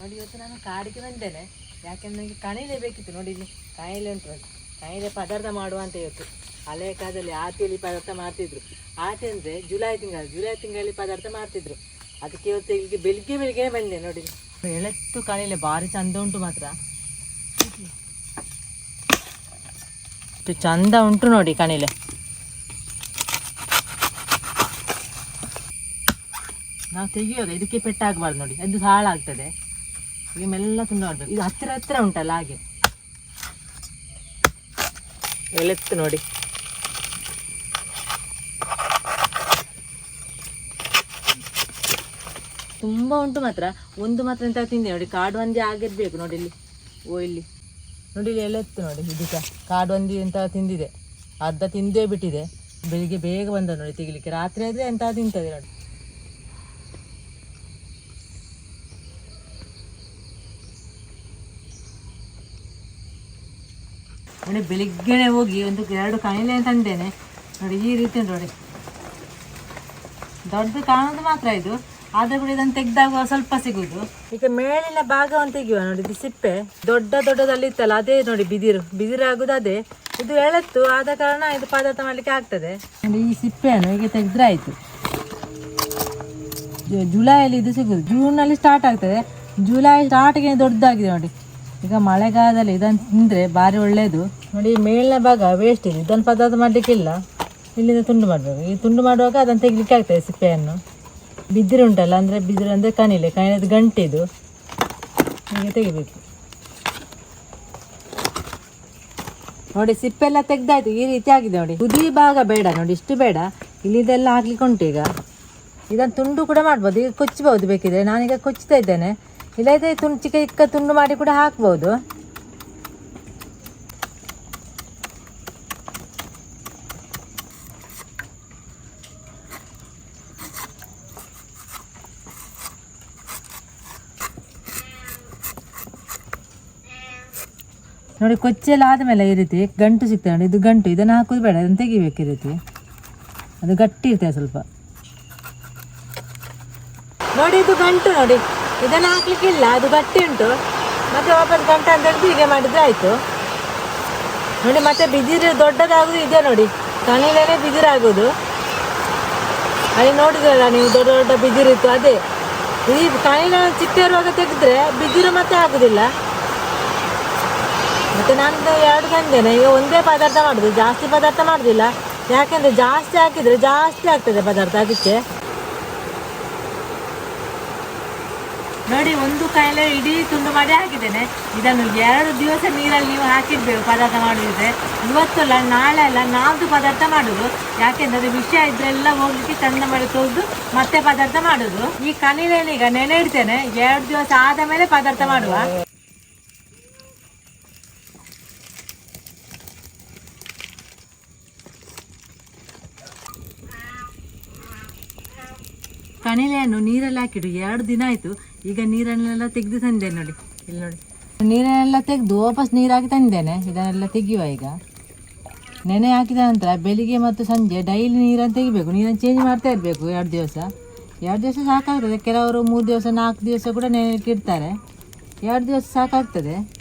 ನೋಡಿ ಇವತ್ತು ನಾನು ಕಾಡಿಗೆ ಬಂದೇನೆ. ಯಾಕೆಂದ್ರೆ ನನಗೆ ಕಣಿಲೆ ಬೇಕಿತ್ತು. ನೋಡಿ ಇಲ್ಲಿ ಕಾಯಿಲೆ ಉಂಟು ನೋಡಿ. ಕಾಯಿಲೆ ಪದಾರ್ಥ ಮಾಡುವ ಅಂತ ಇವತ್ತು. ಹಳೆಯ ಕಾಲದಲ್ಲಿ ಆತಿಯಲ್ಲಿ ಪದಾರ್ಥ ಮಾಡ್ತಿದ್ರು. ಆತಿ ಅಂದರೆ ಜುಲೈ ತಿಂಗಳು, ಜುಲೈ ತಿಂಗಳಲ್ಲಿ ಪದಾರ್ಥ ಮಾಡ್ತಿದ್ರು. ಅದಕ್ಕೆ ಇವತ್ತು ಇಲ್ಲಿ ಬೆಳಿಗ್ಗೆ ಬೆಳಿಗ್ಗೆ ಬಂದೆ ನೋಡಿ. ಎಳೆತ್ತು ಕಾಯಿಲೆ ಭಾರಿ ಚಂದ ಉಂಟು ಮಾತ್ರ. ಚಂದ ಉಂಟು ನೋಡಿ ಕಣಿಲೆ. ನಾವು ತೆಗಿಯೋದು, ಇದಕ್ಕೆ ಪೆಟ್ಟಾಗಬಾರ್ದು ನೋಡಿ. ಅದು ಹಾಳಾಗ್ತದೆ. ಈಗ ಮೆಲ್ಲ ತುಂಡು ಮಾಡ್ಬೇಕು ಇದು ಹತ್ತಿರ ಹತ್ತಿರ ಉಂಟಲ್ಲ ಹಾಗೆ. ಎಳೆತ್ತು ನೋಡಿ. ತುಂಬ ಉಂಟು ಮಾತ್ರ. ಒಂದು ಮಾತ್ರ ಎಂತ ತಿಂದೆ ನೋಡಿ ಕಾಡು ಒಂದೇ ಆಗಿರ್ಬೇಕು ನೋಡಿ ಇಲ್ಲಿ. ಓ, ಇಲ್ಲಿ. ನೋಡಿ ಇಲ್ಲಿ ಎಳೆತ್ತು ನೋಡಿ ಇದಕ್ಕ ಕಾಡು ಒಂದಿ ಎಂತ ತಿಂದಿದೆ. ಅರ್ಧ ತಿಂದೇ ಬಿಟ್ಟಿದೆ. ಬೆಳಿಗ್ಗೆ ಬೇಗ ಬಂದ ನೋಡಿ ತೆಗಿಲಿಕ್ಕೆ. ರಾತ್ರಿ ಆದರೆ ಎಂತ ತಿಂತದೆ ನೋಡಿ. ನೋಡಿ, ಬೆಳಿಗ್ಗೆನೆ ಹೋಗಿ ಒಂದು ಎರಡು ಕಾಯಿಲೆ ತಂದೇನೆ. ನೋಡಿ, ಈ ರೀತಿ ನೋಡಿ. ದೊಡ್ಡದು ಕಾಣೋದು ಮಾತ್ರ ಇದು. ಆದ್ರೆ ಕೂಡ ಇದನ್ನು ತೆಗ್ದಾಗ ಸ್ವಲ್ಪ ಸಿಗುದು ಈಗ ಮೇಲಿನ ಭಾಗವನ್ನು ತೆಗೆಯುವ, ನೋಡಿ, ಇದು ಸಿಪ್ಪೆ. ದೊಡ್ಡ ದೊಡ್ಡದಲ್ಲಿ ಇತ್ತಲ್ಲ ಅದೇ ನೋಡಿ, ಬಿದಿರು. ಬಿದಿರು ಆಗುದು ಅದೇ. ಇದು ಎಳತ್ತು, ಆದ ಕಾರಣ ಇದು ಪದಾರ್ಥ ಮಾಡ್ಲಿಕ್ಕೆ ಆಗ್ತದೆ. ನೋಡಿ, ಈ ಸಿಪ್ಪೆಯನ್ನು ಈಗ ತೆಗೆದ್ರೆ ಆಯಿತು. ಜುಲೈಯಲ್ಲಿ ಇದು ಸಿಗುದು ಜೂನಲ್ಲಿ ಸ್ಟಾರ್ಟ್ ಆಗ್ತದೆ. ಜುಲೈ ಸ್ಟಾರ್ಟ್ಗೆ ದೊಡ್ಡದಾಗಿದೆ ನೋಡಿ. ಈಗ ಮಳೆಗಾಲದಲ್ಲಿ ಇದನ್ನು ತಿಂದರೆ ಭಾರಿ ಒಳ್ಳೆಯದು ನೋಡಿ ಮೇಲಿನ ಭಾಗ ವೇಸ್ಟ್ ಇದೆ. ಇದನ್ನು ಪದಾರ್ಥ ಮಾಡಲಿಕ್ಕಿಲ್ಲ. ಇಲ್ಲಿಂದ ತುಂಡು ಮಾಡಬೇಕು. ಈ ತುಂಡು ಮಾಡುವಾಗ ಅದನ್ನು ತೆಗಿಲಿಕ್ಕೆ ಆಗ್ತದೆ ಸಿಪ್ಪೆಯನ್ನು. ಬಿದಿರು ಉಂಟಲ್ಲ, ಅಂದರೆ ಬಿದಿರು ಅಂದರೆ ಕಣಿಲೆ ಕಣಿಲದ ಗಂಟಿದು. ಹೀಗೆ ತೆಗಿಬೇಕು. ನೋಡಿ ಸಿಪ್ಪೆಲ್ಲ ತೆಗ್ದಾಯ್ತು. ಈ ರೀತಿ ಆಗಿದೆ ನೋಡಿ. ಕುದಿ ಭಾಗ ಬೇಡ ನೋಡಿ, ಇಷ್ಟು ಬೇಡ. ಇಲ್ಲಿದೆಲ್ಲ ಹಾಕ್ಲಿಕ್ಕೆ ಉಂಟು ಈಗ. ಇದನ್ನು ತುಂಡು ಕೂಡ ಮಾಡ್ಬೋದು. ಈಗ ಕೊಚ್ಚಬಹುದು ಬೇಕಿದ್ರೆ. ನಾನೀಗ ಕೊಚ್ಚುತ್ತಾ ಇದ್ದೇನೆ. ಇಲ್ಲದೆ ತುಂಡು ಚಿಕ್ಕ ಚಿಕ್ಕ ತುಂಡು ಮಾಡಿ ಕೂಡ ಹಾಕ್ಬೋದು. ನೋಡಿ ಕೊಚ್ಚೆಲ್ಲ ಆದಮೇಲೆ ಈ ರೀತಿ ಗಂಟು ಸಿಗ್ತದೆ ನೋಡಿ, ಇದು ಗಂಟು, ಇದನ್ನು ಹಾಕೋದು ಬೇಡ, ಇದನ್ನು ತೆಗಿಬೇಕು ಈ ರೀತಿ. ಅದು ಗಟ್ಟಿ ಇರ್ತದೆ ಸ್ವಲ್ಪ. ನೋಡಿ ಇದು ಗಂಟು ನೋಡಿ. ಇದನ್ನು ಹಾಕ್ಲಿಕ್ಕಿಲ್ಲ, ಅದು ಗಟ್ಟಿ ಉಂಟು. ಮತ್ತೆ ವಾಪಸ್ ಗಂಟನ್ನು ತೆಗೆದು ಹೀಗೆ ಮಾಡಿದ್ರೆ ಆಯಿತು. ನೋಡಿ, ಮತ್ತೆ ಬಿದಿರು ದೊಡ್ಡದಾಗುದು ಇದೆ ನೋಡಿ. ಕಣಿಲೇನೆ ಬಿದಿರಾಗೋದು ಅಲ್ಲಿ ನೋಡಿದ್ರಲ್ಲ ನೀವು, ದೊಡ್ಡ ದೊಡ್ಡ ಬಿದಿರು ಇತ್ತು, ಅದೇ. ಈ ಕಣಿಲ ಚಿಕ್ಕ ಇರುವಾಗ ತೆಗೆದ್ರೆ ಬಿದಿರು ಮತ್ತೆ ಆಗುದಿಲ್ಲ. ಮತ್ತೆ ನಾನು ಎರಡು ತಂದೇನೆ ಈಗ ಒಂದೇ ಪದಾರ್ಥ ಮಾಡುದು, ಜಾಸ್ತಿ ಪದಾರ್ಥ ಮಾಡುದಿಲ್ಲ. ಯಾಕೆಂದ್ರೆ ಜಾಸ್ತಿ ಹಾಕಿದ್ರೆ ಜಾಸ್ತಿ ಆಗ್ತದೆ ಪದಾರ್ಥ, ಅದಕ್ಕೆ. ನೋಡಿ, ಒಂದು ಕಾಯಿಲೆ ಇಡೀ ತುಂಡು ಮಾಡಿ ಹಾಕಿದ್ದೇನೆ. ಇದನ್ನು ಎರಡು ದಿವಸ ನೀರಲ್ಲಿ ನೀವು ಹಾಕಿಡ್ಬೇಕು ಪದಾರ್ಥ ಮಾಡಿದ್ರೆ ಇವತ್ತಲ್ಲ ನಾಳೆ ಅಲ್ಲ ನಾವ್ದು ಪದಾರ್ಥ ಮಾಡೋದು. ಯಾಕೆಂದ್ರೆ ವಿಷ ಇದ್ರೆಲ್ಲ ಹೋಗ್ಲಿಕ್ಕೆ ಚಂದ ಮಾಡಿ ತೊಳೆದು ಮತ್ತೆ ಪದಾರ್ಥ ಮಾಡೋದು. ಈ ಕಣಿಲೆಯಲ್ಲಿ ಈಗ ನೆನೆ ಇಡ್ತೇನೆ. ಎರಡು ದಿವಸ ಆದ ಮೇಲೆ ಪದಾರ್ಥ ಮಾಡುವ. ಕಣಿಲೆಯನ್ನು ನೀರಲ್ಲಿ ಹಾಕಿಡು. ಎರಡು ದಿನ ಆಯಿತು. ಈಗ ನೀರನ್ನೆಲ್ಲ ತೆಗೆದು ತಂದೆ ನೋಡಿ. ಇಲ್ಲಿ ನೋಡಿ. ನೀರನ್ನೆಲ್ಲ ತೆಗೆದು ವಾಪಸ್ ನೀರು ಹಾಕಿ ತಂದೇನೆ. ಇದನ್ನೆಲ್ಲ ತೆಗೆಯುವ ಈಗ. ನೆನೆ ಹಾಕಿದ ನಂತರ ಬೆಳಿಗ್ಗೆ ಮತ್ತು ಸಂಜೆ ಡೈಲಿ ನೀರನ್ನು ತೆಗಿಬೇಕು. ನೀರನ್ನು ಚೇಂಜ್ ಮಾಡ್ತಾ ಇರಬೇಕು ಎರಡು ದಿವಸ. ಎರಡು ದಿವಸ ಸಾಕಾಗ್ತದೆ. ಕೆಲವರು ಮೂರು ದಿವಸ, ನಾಲ್ಕು ದಿವಸ ಕೂಡ ನೆನೆಕ್ಕಿಡ್ತಾರೆ ಎರಡು ದಿವಸ ಸಾಕಾಗ್ತದೆ.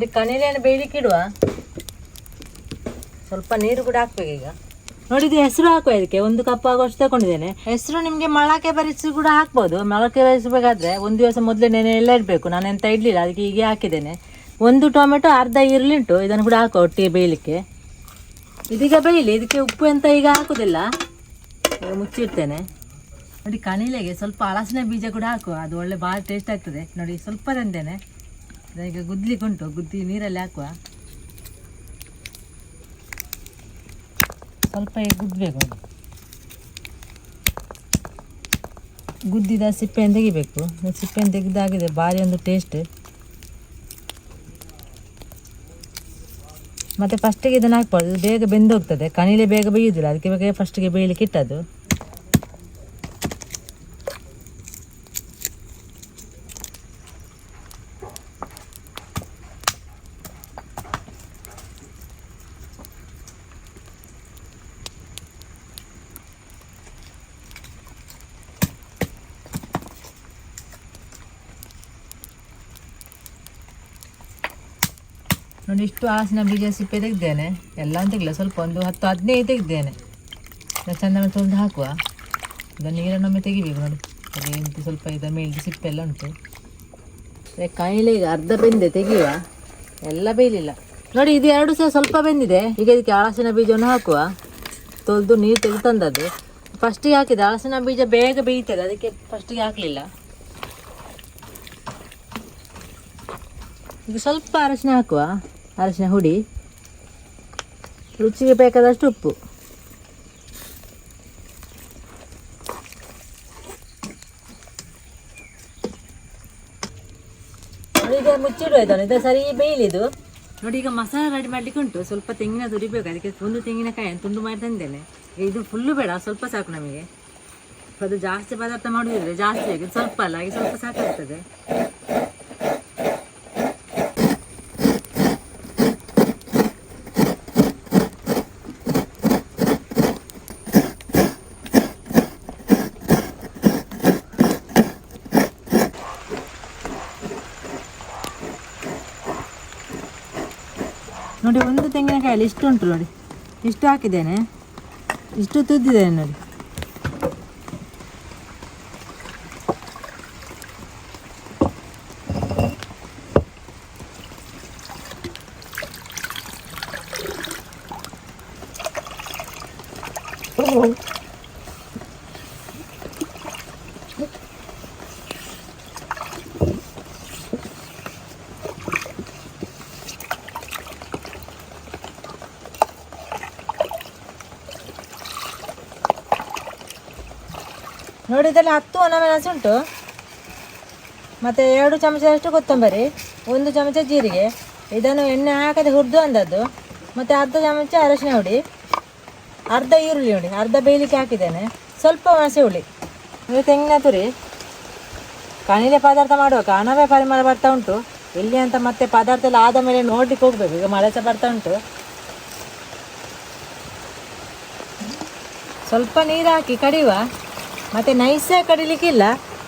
ನೋಡಿ ಕಣಿಲೆಯನ್ನು ಬೇಯಲಿಕ್ಕೆ ಇಡುವ? ಸ್ವಲ್ಪ ನೀರು ಕೂಡ ಹಾಕ್ಬೇಕು ಈಗ. ನೋಡಿ, ಇದು ಹೆಸರು ಹಾಕುವ ಇದಕ್ಕೆ. ಒಂದು ಕಪ್ ಆಗುವಷ್ಟು ತಗೊಂಡಿದ್ದೇನೆ. ಹೆಸರು ನಿಮಗೆ ಮೊಳಕೆ ಬರಿಸಿ ಕೂಡ ಹಾಕ್ಬೋದು. ಮೊಳಕೆ ಬರಿಸಬೇಕಾದ್ರೆ ಒಂದು ದಿವಸ ಮೊದಲೇ ನೆನೆ ಎಲ್ಲ ಇಡಬೇಕು. ನಾನು ಎಂತ ಇಡಲಿಲ್ಲ, ಅದಕ್ಕೆ ಹೀಗೆ ಹಾಕಿದ್ದೇನೆ. ಒಂದು ಟೊಮೆಟೊ, ಅರ್ಧ ಈರುಳ್ಳಿ ಉಂಟು ಇದನ್ನು ಕೂಡ ಹಾಕುವ ಒಟ್ಟಿಗೆ ಬೇಯಲಿಕ್ಕೆ. ಇದೀಗ ಬೇಯಲಿ. ಇದಕ್ಕೆ ಉಪ್ಪು ಎಂತ ಈಗ ಹಾಕುದಿಲ್ಲ. ಮುಚ್ಚಿಡ್ತೇನೆ. ನೋಡಿ ಕಣಿಲೆಗೆ ಸ್ವಲ್ಪ ಹಳಸಿನ ಬೀಜ ಕೂಡ ಹಾಕುವ. ಅದು ಒಳ್ಳೆ ಭಾಳ ಟೇಸ್ಟ್ ಆಗ್ತದೆ. ನೋಡಿ, ಸ್ವಲ್ಪ ತಂದೇನೆ. ಈಗ ಗುದ್ಲಿಕ್ಕೆ ಉಂಟು ಗುದ್ದಿ ನೀರಲ್ಲಿ ಹಾಕುವ. ಸ್ವಲ್ಪ ಗುದ್ದಬೇಕು ಗುದ್ದಿದ ಸಿಪ್ಪೆಯನ್ನು ತೆಗಿಬೇಕು. ಸಿಪ್ಪೆಯನ್ನು ತೆಗೆದಾಗಿದೆ ಭಾರಿ ಒಂದು ಟೇಸ್ಟ್ ಮತ್ತು ಫಸ್ಟಿಗೆ ಇದನ್ನು ಹಾಕ್ಬಾರ್ದು ಬೇಗ ಬೆಂದೋಗ್ತದೆ. ಕಣಿಲೆ ಬೇಗ ಬೇಯುವುದಿಲ್ಲ ಅದಕ್ಕೆ ಬೇಗ ಫಸ್ಟಿಗೆ ಬೇಯಲಿಕ್ಕೆ ಇಟ್ಟದ್ದು. ನೋಡಿ ಇಷ್ಟು ಹಲಸಿನ ಬೀಜ ಸಿಪ್ಪೆ ತೆಗ್ದೇನೆ? ಎಲ್ಲ ತೆಗಿಲ್ಲ ಸ್ವಲ್ಪ ಒಂದು ಹತ್ತು ಹದಿನೈದು ತೆಗ್ದೇನೆ. ಚಂದ ತೊಳೆದು ಹಾಕುವ. ನೀರನ್ನು ನೀರನ್ನೊಮ್ಮೆ ತೆಗಿಬೇಕು ನೋಡಿ. ಅದೇ ಸ್ವಲ್ಪ ಇದು ಮೇಲ್ದು ಸಿಪ್ಪೆ ಎಲ್ಲ ಉಂಟು. ಕಾಯಿಲೆ ಈಗ ಅರ್ಧ ಬೆಂದೆ ತೆಗಿಯುವ. ಎಲ್ಲ ಬೇಯಲಿಲ್ಲ. ನೋಡಿ, ಇದು ಎರಡು ಸಹ ಸ್ವಲ್ಪ ಬೆಂದಿದೆ. ಈಗ ಇದಕ್ಕೆ ಹಳಸಿನ ಬೀಜವನ್ನು ಹಾಕುವ. ತೊಳೆದು ನೀರು ತೆಗೆದು ತಂದದ್ದು. ಫಸ್ಟಿಗೆ ಹಾಕಿದೆ ಹಳಸಿನ ಬೀಜ ಬೇಗ ಬೇಯ್ತದೆ. ಅದಕ್ಕೆ ಫಸ್ಟಿಗೆ ಹಾಕಲಿಲ್ಲ. ಈಗ ಸ್ವಲ್ಪ ಅರಶಿನ ಹಾಕುವ. ಅರಶಿನ ಹುಡಿ, ರುಚಿಗೆ ಬೇಕಾದಷ್ಟು ಉಪ್ಪು. ಈಗ ಮುಚ್ಚಿಡುವ ಇದು ಸರಿ ಬೇಯಲಿದು ನೋಡಿ, ಈಗ ಮಸಾಲೆ ರೆಡಿ ಮಾಡ್ಲಿಕ್ಕೆ ಉಂಟು. ಸ್ವಲ್ಪ ತೆಂಗಿನ ತುರಿಬೇಕು. ಅದಕ್ಕೆ ಒಂದು ತೆಂಗಿನಕಾಯಿ ತುಂಡು ಮಾಡಿ ತಂದೇನೆ. ಇದು ಫುಲ್ಲು ಬೇಡ, ಸ್ವಲ್ಪ ಸಾಕು ನಮಗೆ. ಅದು ಜಾಸ್ತಿ ಪದಾರ್ಥ ಮಾಡುವುದಿದ್ರೆ ಜಾಸ್ತಿ ಆಗಿದೆ ಸ್ವಲ್ಪ ಅಲ್ಲ, ಹಾಗೆ ಸ್ವಲ್ಪ ಸಾಕಾಗ್ತದೆ ನೋಡಿ ಒಂದು ಇಷ್ಟು ಉಂಟು ನೋಡಿ. ಇಷ್ಟು ಹಾಕಿದ್ದೇನೆ. ಇಷ್ಟು ತುದ್ದಿದ್ದೇನೆ ನೋಡಿ. ನೋಡಿ ಇದರಲ್ಲಿ ಹತ್ತು ಒಣಮೆಣಸು ಉಂಟು. ಮತ್ತು ಎರಡು ಚಮಚದಷ್ಟು ಕೊತ್ತಂಬರಿ, ಒಂದು ಚಮಚ ಜೀರಿಗೆ, ಇದನ್ನು ಎಣ್ಣೆ ಹಾಕದೆ ಹುರಿದು ಅಂದದ್ದು. ಮತ್ತು ಅರ್ಧ ಚಮಚ ಅರಶಿನ ಹುಡಿ, ಅರ್ಧ ಈರುಳ್ಳಿ ಹುಡಿ, ಅರ್ಧ ಬೇಯಲಿಕ್ಕೆ ಹಾಕಿದ್ದೇನೆ. ಸ್ವಲ್ಪ ಹಸಿ ಹುಳಿ ಇದು ತೆಂಗಿನ ತುರಿ. ಕಣಿಲೆ ಪದಾರ್ಥ ಮಾಡುವಾಗ ಹಣವೇ ಪರಿಮಳ ಬರ್ತಾ ಉಂಟು. ಇಲ್ಲಿ ಅಂತ ಮತ್ತೆ ಪದಾರ್ಥ ಎಲ್ಲ ಆದ ಮೇಲೆ ನೋಡ್ಲಿಕ್ಕೆ ಹೋಗ್ಬೇಕು. ಈಗ ಮಳೆ ಸಹ ಬರ್ತಾ ಉಂಟು. ಸ್ವಲ್ಪ ನೀರು ಹಾಕಿ ಕಡಿಯುವ. ಮತ್ತು ನೈಸಾಗಿ ಕಡಿಲಿಕ್ಕಿಲ್ಲ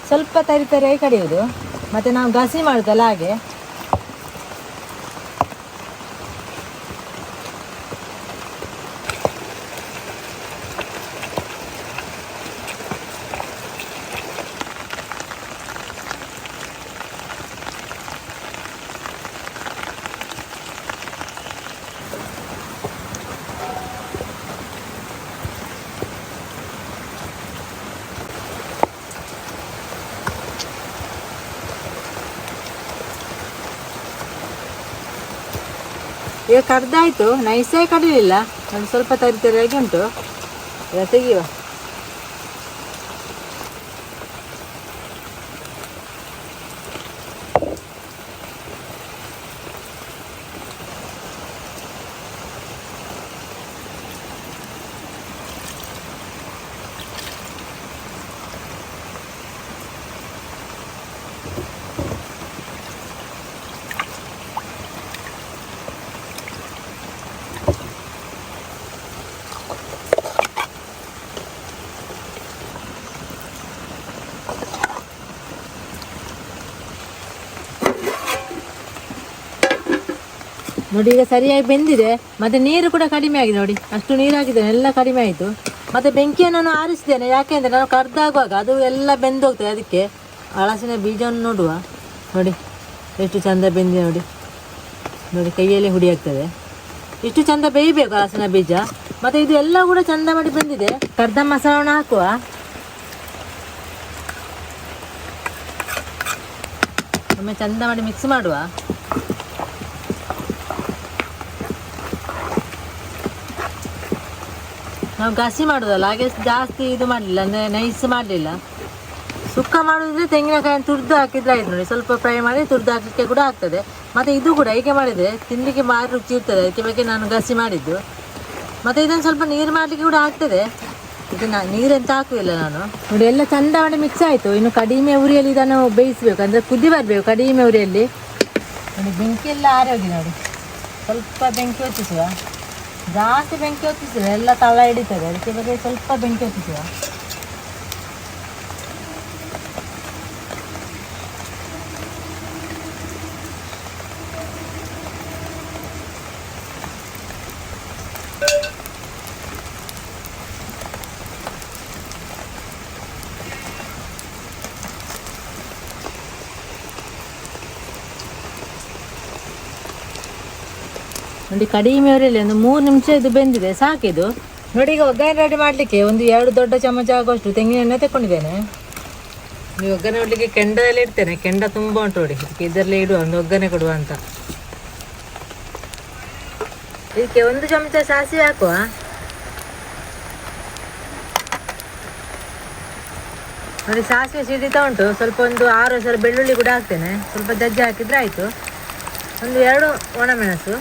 ಸ್ವಲ್ಪ ತರಿ ತರಿಯಾಗಿ ಕಡಿಯೋದು. ಮತ್ತು ನಾವು ಗಸಿ ಮಾಡುದಲ್ಲ ಹಾಗೆ. ಈಗ ಕಡ್ದಾಯ್ತು ನೈಸೇ ಕಡಿಲಿಲ್ಲ ಒಂದು ಸ್ವಲ್ಪ ತರಿ ಉಂಟು? ಈಗ ತೆಗಿಯುವ. ನೋಡಿ, ಈಗ ಸರಿಯಾಗಿ ಬೆಂದಿದೆ. ಮತ್ತೆ ನೀರು ಕೂಡ ಕಡಿಮೆ ಆಗಿದೆ ನೋಡಿ. ಅಷ್ಟು ನೀರು ಹಾಕಿದ್ದೇನೆ ಎಲ್ಲ ಕಡಿಮೆ ಆಯಿತು. ಮತ್ತೆ ಬೆಂಕಿಯನ್ನು ನಾನು ಆರಿಸಿದ್ದೇನೆ. ಯಾಕೆಂದರೆ ನಾನು ಕರ್ದಾಗುವಾಗ ಅದು ಎಲ್ಲ ಬೆಂದು ಹೋಗ್ತದೆ ಅದಕ್ಕೆ. ಹಳಸಿನ ಬೀಜವನ್ನು ನೋಡುವ. ನೋಡಿ, ಎಷ್ಟು ಚಂದ ಬೆಂದಿದೆ ನೋಡಿ. ನೋಡಿ, ಕೈಯಲ್ಲಿ ಹುಡಿ ಆಗ್ತದೆ. ಇಷ್ಟು ಚಂದ ಬೇಯಬೇಕು ಹಲಸಿನ ಬೀಜ. ಮತ್ತು ಇದು ಎಲ್ಲ ಕೂಡ ಚಂದ ಮಾಡಿ ಬೆಂದಿದೆ. ಕರ್ದ ಮಸಾಲವನ್ನು ಹಾಕುವ. ಒಮ್ಮೆ ಚಂದ ಮಾಡಿ ಮಿಕ್ಸ್ ಮಾಡುವ. ನಾವು ಗಸಿ ಮಾಡೋದಲ್ಲ, ಹಾಗೆ ಜಾಸ್ತಿ ಇದು ಮಾಡಲಿಲ್ಲ ಅಂದರೆ ನೈಸ್ ಮಾಡಲಿಲ್ಲ. ಸುಕ್ಕ ಮಾಡೋದಿದ್ರೆ ತೆಂಗಿನಕಾಯಿ ತುರ್ದು ಹಾಕಿದ್ರೆ ಆಯ್ತು ನೋಡಿ, ಸ್ವಲ್ಪ ಫ್ರೈ ಮಾಡಿ ತುರ್ದು ಹಾಕಲಿಕ್ಕೆ ಕೂಡ ಆಗ್ತದೆ. ಮತ್ತು ಇದು ಕೂಡ ಹೀಗೆ ಮಾಡಿದರೆ ತಿನ್ನಲಿಕ್ಕೆ ಭಾರಿ ರುಚಿ ಇರ್ತದೆ ಅದಕ್ಕೆ ಬಗ್ಗೆ ನಾನು ಗಸಿ ಮಾಡಿದ್ದು. ಮತ್ತು ಇದನ್ನು ಸ್ವಲ್ಪ ನೀರು ಮಾಡಲಿಕ್ಕೆ ಕೂಡ ಆಗ್ತದೆ. ಇದನ್ನು ನೀರೆಂತ ಹಾಕುವುದಿಲ್ಲ ನಾನು. ನೋಡಿ, ಎಲ್ಲ ಚಂದ ಮಾಡಿ ಮಿಕ್ಸ್ ಆಯಿತು. ಇನ್ನು ಕಡಿಮೆ ಉರಿಯಲ್ಲಿ ಇದನ್ನು ಬೇಯಿಸಬೇಕು, ಅಂದರೆ ಕುದಿ ಬರಬೇಕು ಕಡಿಮೆ ಉರಿಯಲ್ಲಿ. ನೋಡಿ, ಬೆಂಕಿ ಎಲ್ಲ ಆರೋಗ್ಯ ನೋಡಿ. ಸ್ವಲ್ಪ ಬೆಂಕಿ ಹೊತ್ತಿಸುವ. ಜಾಸ್ತಿ ಬೆಂಕಿ ಹೊತ್ತಿಸಿದ್ರೆ ಎಲ್ಲ ತಳ ಹಿಡಿತದೆ. ಅದಕ್ಕೆ ಬಗ್ಗೆ ಸ್ವಲ್ಪ ಬೆಂಕಿ ಹೊತ್ತಿಸುವ ಒಂದು ಕಡಿಮೆ ಅವರಲ್ಲಿ ಒಂದು ಮೂರು ನಿಮಿಷ ಇದು ಬೆಂದಿದೆ ಸಾಕಿದು ನೋಡಿ, ಈಗ ಒಗ್ಗರಣೆ ರೆಡಿ ಮಾಡಲಿಕ್ಕೆ ಒಂದು ಎರಡು ದೊಡ್ಡ ಚಮಚ ಆಗುವಷ್ಟು ತೆಂಗಿನ ಎಣ್ಣೆ ತಗೊಂಡಿದ್ದೇನೆ ನೀವು ಒಗ್ಗರಣೆ ಕೊಡಲಿಕ್ಕೆ ಕೆಂಡದಲ್ಲಿ ಇಡ್ತೇನೆ. ಕೆಂಡ ತುಂಬ ಉಂಟು ನೋಡಿ, ಇದಕ್ಕೆ ಇದರಲ್ಲೇ ಇಡುವ, ಒಂದು ಒಗ್ಗರಣೆ ಕೊಡುವ ಅಂತ. ಇದಕ್ಕೆ ಒಂದು ಚಮಚ ಸಾಸಿವೆ ಹಾಕುವ. ನೋಡಿ, ಸಾಸಿವೆ ಸಿಡಿತಾ ಉಂಟು. ಸ್ವಲ್ಪ ಒಂದು ಆರು ಸಲ ಬೆಳ್ಳುಳ್ಳಿ ಕೂಡ ಹಾಕ್ತೇನೆ. ಸ್ವಲ್ಪ ಜಜ್ಜಿ ಹಾಕಿದ್ರೆ ಆಯಿತು. ಒಂದು ಎರಡು ಒಣಮೆಣಸು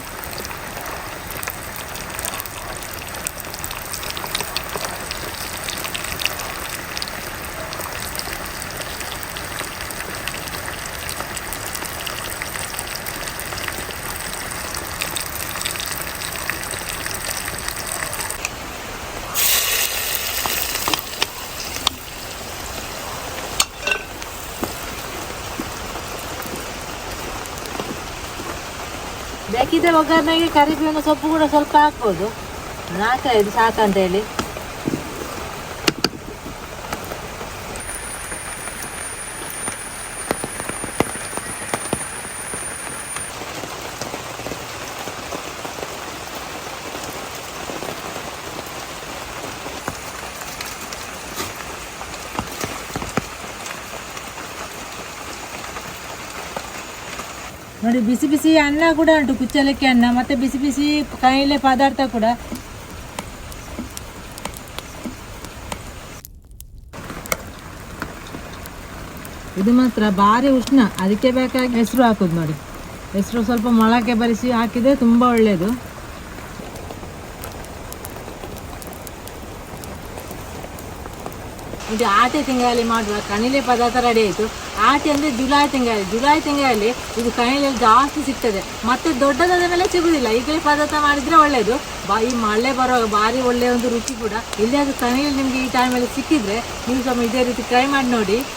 ಬೇಕಿದ್ರೆ ಒಗ್ಗರಣೆಗೆ ಕರಿಬೇವಿನ ಸೊಪ್ಪು ಕೂಡ ಸ್ವಲ್ಪ ಹಾಕ್ಬೋದು. ನಾಲ್ಕೈದು ಸಾಕಂತ ಹೇಳಿ. ನೋಡಿ, ಬಿಸಿ ಬಿಸಿ ಅನ್ನ ಕೂಡ ಉಂಟು, ಕುಚ್ಚಲಕ್ಕಿ ಅನ್ನ, ಮತ್ತೆ ಬಿಸಿ ಬಿಸಿ ಕಾಯಿಲೆ ಪದಾರ್ಥ ಕೂಡ. ಇದು ಮಾತ್ರ ಭಾರಿ ಉಷ್ಣ, ಅದಕ್ಕೆ ಬೇಕಾಗಿ ಹೆಸರು ಹಾಕೋದು ನೋಡಿ. ಹೆಸರು ಸ್ವಲ್ಪ ಮೊಳಕೆ ಬರಿಸಿ ಹಾಕಿದ್ರೆ ತುಂಬ ಒಳ್ಳೆಯದು ಇದು ಆಟೆ ತಿಂಗಳಲ್ಲಿ ಮಾಡುವ ಕಣಿಲೆ ಪದಾರ್ಥ ರೆಡಿ ಆಯಿತು. ಆಟೆ ಅಂದರೆ ಜುಲೈ ತಿಂಗಳಲ್ಲಿ. ಜುಲೈ ತಿಂಗಳಲ್ಲಿ ಇದು ಕಣಿಲೆ ಜಾಸ್ತಿ ಸಿಗ್ತದೆ. ಮತ್ತೆ ದೊಡ್ಡದಾದ ಮೇಲೆ ಸಿಗುವುದಿಲ್ಲ ಈಗಲೇ ಪದಾರ್ಥ ಮಾಡಿದರೆ ಒಳ್ಳೆಯದು ಬಾ, ಈ ಮಳೆ ಬರುವಾಗ ಭಾರಿ ಒಳ್ಳೆಯ ಒಂದು ರುಚಿ ಕೂಡ. ಇಲ್ಲಿ ಅದು ಕಣಿಲೆ ನಿಮಗೆ ಈ ಟೈಮಲ್ಲಿ ಸಿಕ್ಕಿದರೆ, ನೀವು ಸ್ವಲ್ಪ ಇದೇ ರೀತಿ ಟ್ರೈ ಮಾಡಿ ನೋಡಿ.